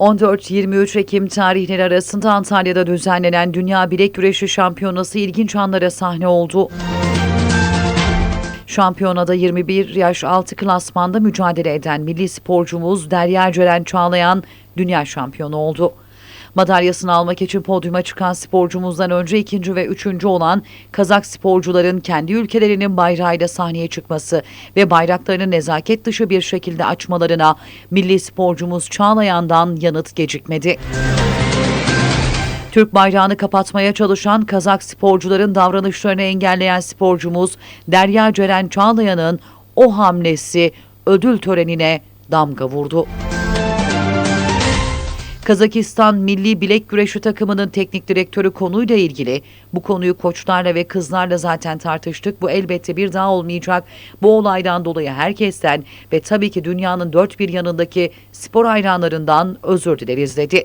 14-23 Ekim tarihleri arasında Antalya'da düzenlenen Dünya Bilek Güreşi Şampiyonası ilginç anlara sahne oldu. Şampiyonada 21 yaş altı klasmanda mücadele eden milli sporcumuz Derya Ceren Çağlayan dünya şampiyonu oldu. Madalyasını almak için podyuma çıkan sporcumuzdan önce ikinci ve üçüncü olan Kazak sporcuların kendi ülkelerinin bayrağıyla sahneye çıkması ve bayraklarını nezaket dışı bir şekilde açmalarına milli sporcumuz Çağlayan'dan yanıt gecikmedi. Türk bayrağını kapatmaya çalışan Kazak sporcuların davranışlarını engelleyen sporcumuz Derya Ceren Çağlayan'ın o hamlesi ödül törenine damga vurdu. Kazakistan Milli Bilek Güreşi takımının teknik direktörü konuyla ilgili bu konuyu koçlarla ve kızlarla zaten tartıştık. Bu elbette bir daha olmayacak. Bu olaydan dolayı herkesten ve tabii ki dünyanın dört bir yanındaki spor hayranlarından özür dileriz dedi.